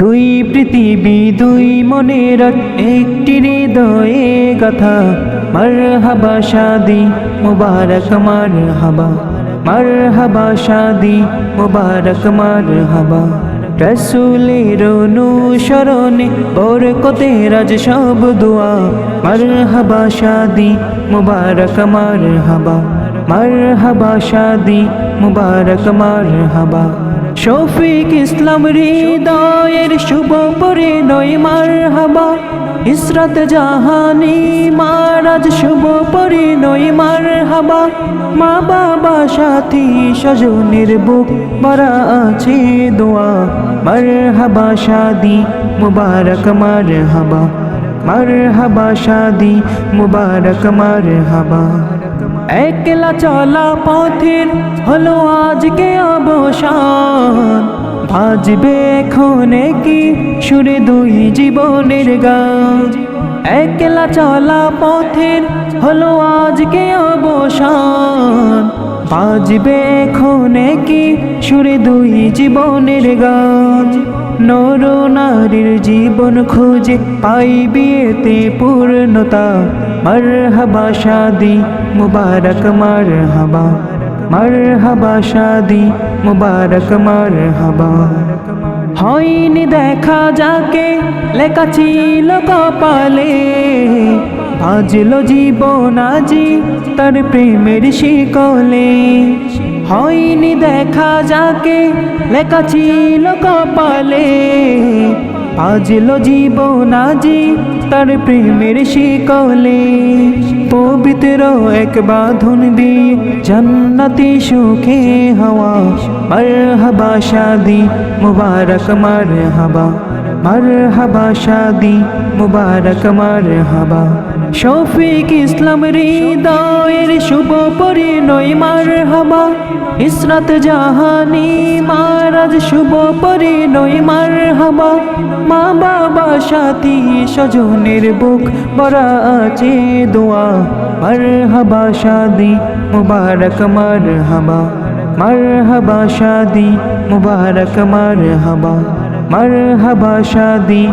দুই পৃথিবী, দুই মনের একটি হৃদয়ে গাথা। মার হাবা শাদি, মুবারক মার হাবা মার হাবা শাদি, মুবারক মার হাবা রসুলের অনুসরণে বরকতে রাজ সব দোয়া। মার হাবা শাদি, মুবারক মার হাবা মার হাবা শাদি, মুবারক মার হাবা শফিক ইসলাম হৃদয়ের শুভ পরিণয় মার হাবা ইসরাত জাহানি মারাজ শুভ পরিণয় মার হাবা মা বাবা, সাথী, স্বজনের বুক ভরা আছে দোয়া। মার হাবা শাদি মুবারক মার হাবা মার হাবা শাদি মুবারক মার হাবা একলা চলা পথের হলো আজকে অবসান। বাজবে এখন কি সুরে দুই জীবনের গান। একলা চলা পথের হলো আজকে অবসান। বাজবে এখন কি সুরে দুই জীবনের গান। নর নারীর জীবন খুঁজে পাই বিয়েতে পূর্ণতা। মার হাবা শাদি মুবারক মার হাবা মার হাবা শাদি, মুবারক মার হাবা হয়নি দেখা যাকে, লেখা ছিল কপালে। বাজলো জীবন আজি তার প্রেমের শিকলে। হয়নি দেখা যাকে, লেখা ছিল কপালে। বাজলো জীবন আজি, তার প্রেমের শিকলে। পবিত্র এক বাঁধন দিয়ে জন্নতি সুখে হওয়া। মার হবা শাদি, মুবারক মার হাবা মার হাবা শাদি মুবারক মার হাবা শফিক ইসলাম হৃদয়ের শুভ পরিণয় মার হাবা ইসরাত জাহানি মারাজ শুভ পরিণয় মার হাবা মা বাবা, সাথী, স্বজনের বুক ভরা আছে দোয়া। মার হাবা শাদি মুবারক মার হাবা মার হাবা শাদি মুবারক মার হাবা মার হাবা শাদি